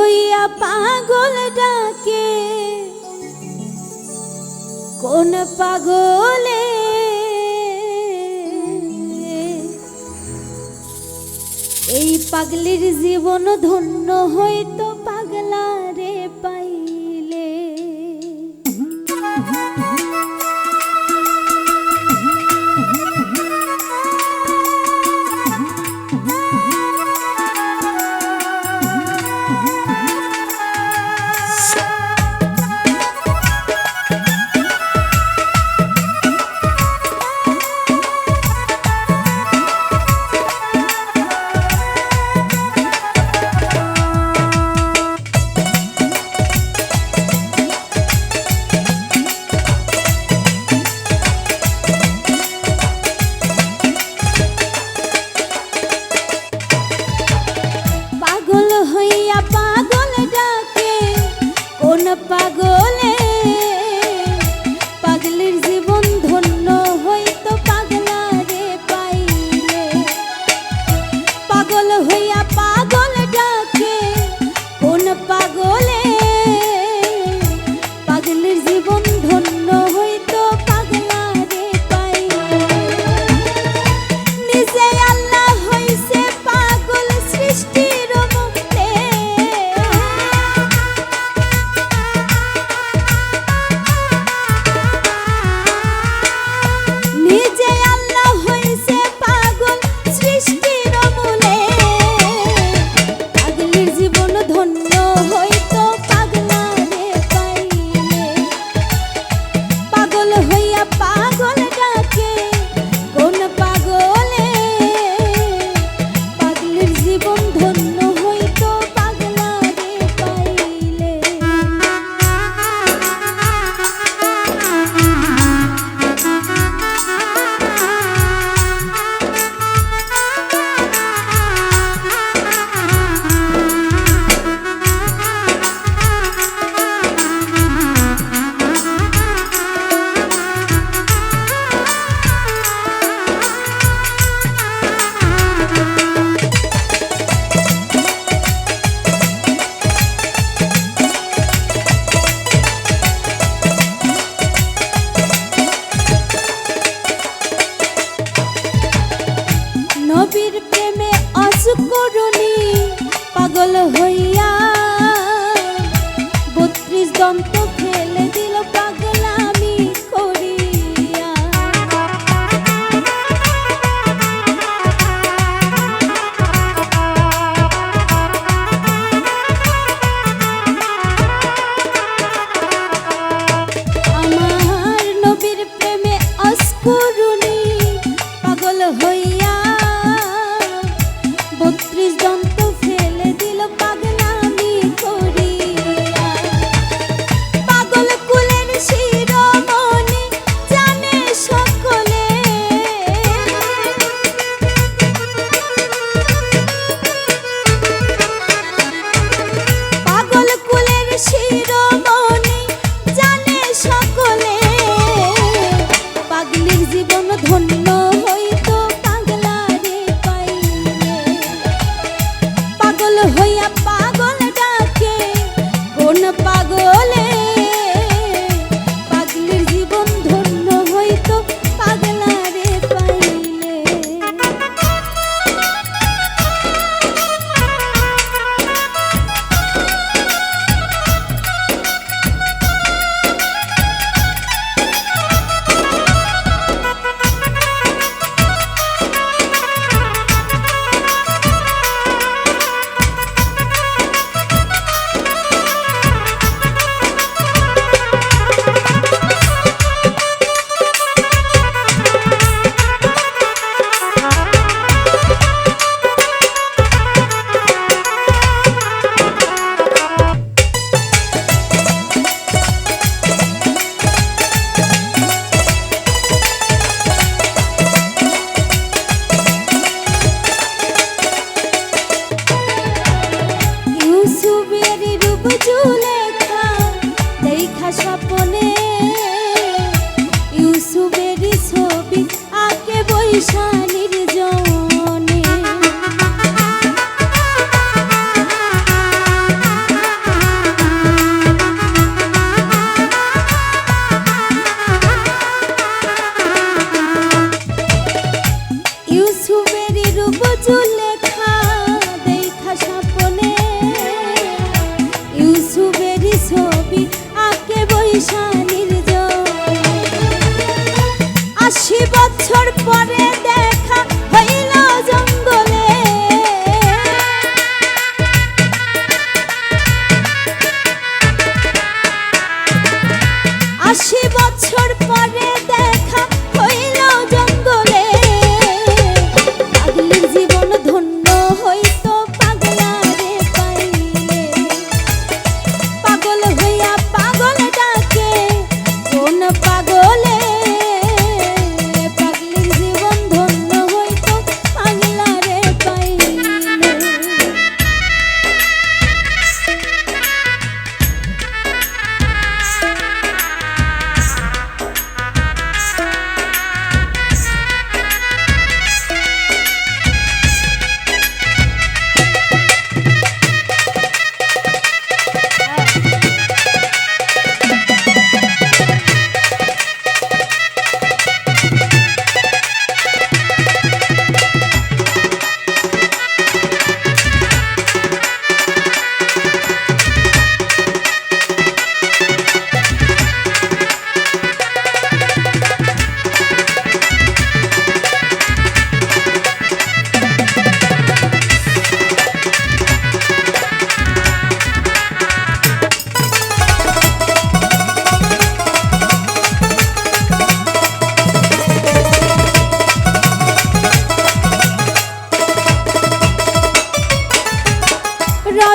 হইয়া পাগল ডাকে। কোন পাগলে? এই পাগলির জীবন ধন্য হইতো পাগলা। নবীর প্রেমে অসুকরণী পাগল হয়ে bye. বজলে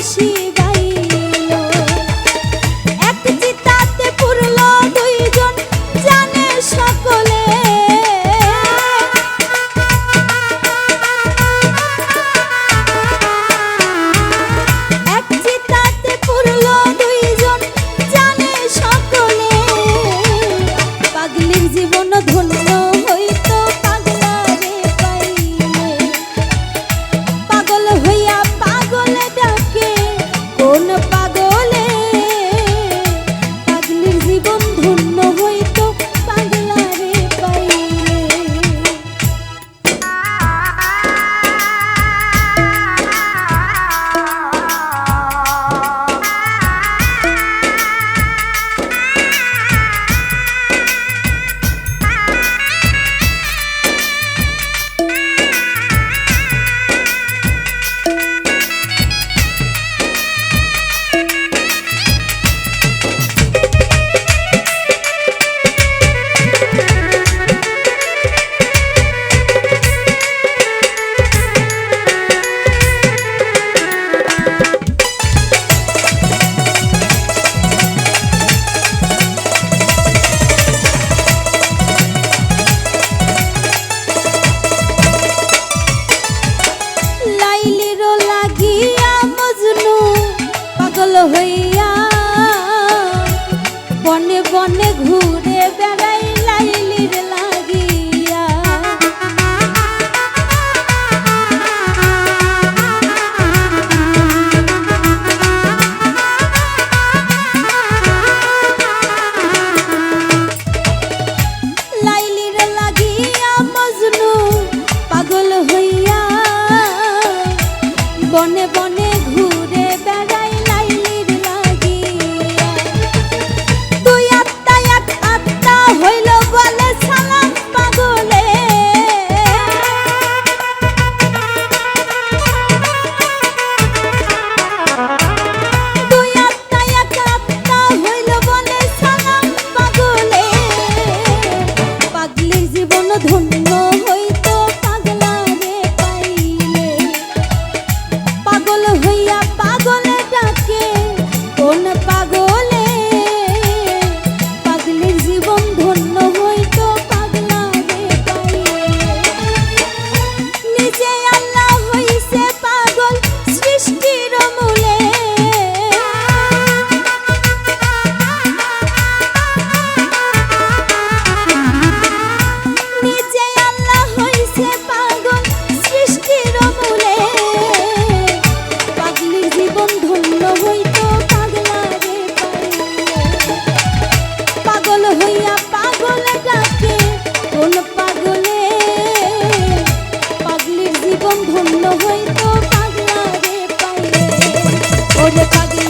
Xixi. হইয়া বনে বনে ঘুর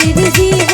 নির্জীব